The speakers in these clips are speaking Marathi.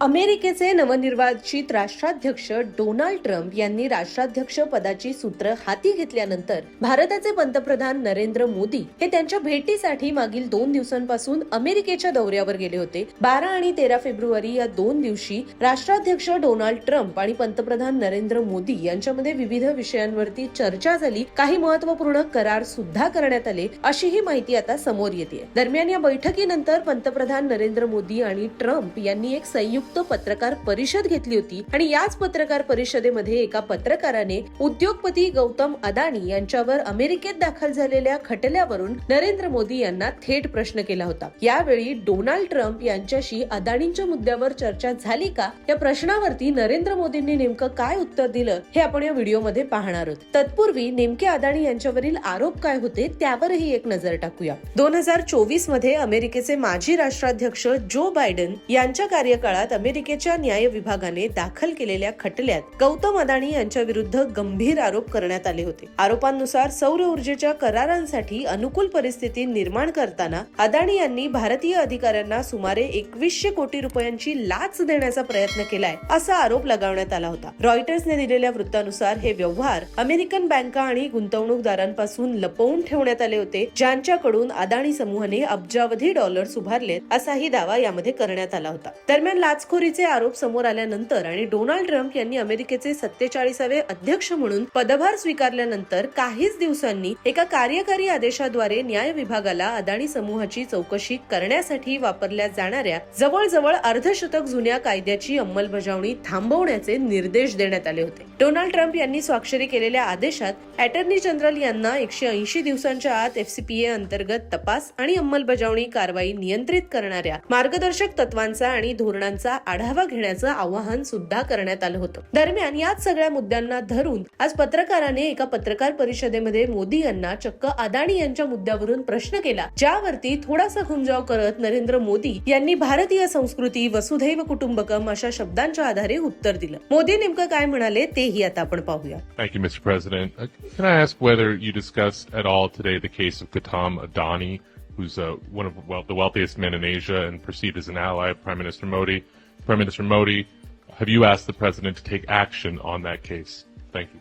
अमेरिकेचे नवनिर्वाचित राष्ट्राध्यक्ष डोनाल्ड ट्रम्प यांनी राष्ट्राध्यक्ष पदाची सूत्र हाती घेतल्यानंतर भारताचे पंतप्रधान नरेंद्र मोदी हे त्यांच्या भेटीसाठी मागील दोन दिवसांपासून अमेरिकेच्या दौऱ्यावर गेले होते. बारा आणि तेरा फेब्रुवारी या दोन दिवशी राष्ट्राध्यक्ष डोनाल्ड ट्रम्प आणि पंतप्रधान नरेंद्र मोदी यांच्यामध्ये विविध विषयांवरती चर्चा झाली. काही महत्त्वपूर्ण करार सुद्धा करण्यात आले अशी ही माहिती आता समोर येते दरम्यान या बैठकीनंतर पंतप्रधान नरेंद्र मोदी आणि ट्रम्प यांनी एक संयुक्त पत्रकार परिषद घेतली होती आणि याच पत्रकार परिषदेमध्ये एका पत्रकाराने उद्योगपती गौतम अदानी यांच्यावर अमेरिकेत दाखल झालेल्या खटल्यावरून नरेंद्र मोदी यांना थेट प्रश्न केला होता. यावेळी डोनाल्ड ट्रम्प यांच्याशी अदानींच्या मुद्द्यावर चर्चा झाली का? या प्रश्नावरती नरेंद्र मोदींनी नेमकं काय उत्तर दिलं हे आपण या व्हिडिओमध्ये पाहणार आहोत. तत्पूर्वी नेमके अदानी यांच्यावरील आरोप काय होते त्यावरही एक नजर टाकूया. दोन हजार चोवीसमध्ये अमेरिकेचे माजी राष्ट्राध्यक्ष जो बायडन यांच्या कार्यकाळात अमेरिकेच्या न्याय विभागाने दाखल केलेल्या खटल्यात गौतम अदानी यांच्या विरुद्ध गंभीर आरोप करण्यात आले होते. आरोपांनुसार सौर ऊर्जेच्या करारांसाठी अनुकूल परिस्थिती निर्माण करताना अदानी यांनी भारतीय अधिकाऱ्यांना सुमारे एकवीसशे कोटी रुपयांची लाच देण्याचा प्रयत्न केलाय असा आरोप लगावण्यात आला होता. रॉयटर्सने दिलेल्या वृत्तानुसार हे व्यवहार अमेरिकन बँका आणि गुंतवणूकदारांपासून लपवून ठेवण्यात आले होते ज्यांच्याकडून अदानी समूहाने अब्जावधी डॉलर्स उभारलेत असाही दावा यामध्ये करण्यात आला होता. दरम्यान लाच लाचखोरीचे आरोप समोर आल्यानंतर आणि डोनाल्ड ट्रम्प यांनी अमेरिकेचे सत्तेचाळीसावे अध्यक्ष म्हणून पदभार स्वीकारल्यानंतर काहीच दिवसांनी एका कार्यकारी आदेशाद्वारे न्याय विभागाला अदाणी समूहाची चौकशी करण्यासाठी वापरल्या जाणाऱ्या जवळजवळ अर्धशतक जुन्या कायद्याची अंमलबजावणी थांबवण्याचे निर्देश देण्यात आले होते. डोनाल्ड ट्रम्प यांनी स्वाक्षरी केलेल्या आदेशात अटर्नी जनरल यांना एकशे ऐंशी दिवसांच्या आत एफसीपीए अंतर्गत तपास आणि अंमलबजावणी कारवाई नियंत्रित करणाऱ्या मार्गदर्शक तत्वांचा आणि धोरणांचा आढावा घेण्याचं आवाहन सुद्धा करण्यात आलं होतं दरम्यान याच सगळ्या मुद्द्यांना धरून आज पत्रकाराने एका पत्रकार परिषदेमध्ये मोदी यांना चक्क अदाणी यांच्या मुद्द्यावरून प्रश्न केला ज्यावरती थोडासा घुमजाव करत नरेंद्र मोदी यांनी भारतीय संस्कृती वसुधैव कुटुंबकम अशा शब्दांच्या आधारे उत्तर दिलं मोदी नेमकं काय म्हणाले तेही आता आपण पाहूया Thank you, Mr. President. Uh, can I ask whether you discussed at all today the case of Gautam Adani, who's uh, one of the wealthiest men in Asia and perceived as an ally of Prime Minister Modi? Prime Minister Modi, have you asked the president to take action on that case? Thank you.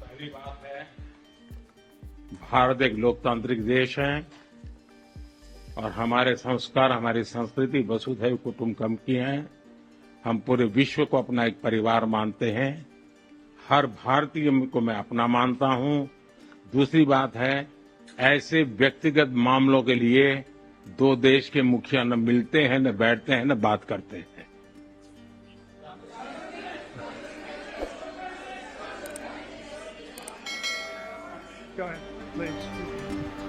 पहली बात भारत एक लोकतांत्रिक देश है और हमारे संस्कार हमारी संस्कृति वसुधैव कुटुंबकम की है हम पूरे विश्व को अपना एक परिवार मानते हैं हर भारतीय को मैं अपना मानता हूँ दूसरी बात है ऐसे व्यक्तिगत मामलों के लिए दो देश के मुखिया न मिलते हैं न बैठते हैं न बात करते हैं Go ahead, please.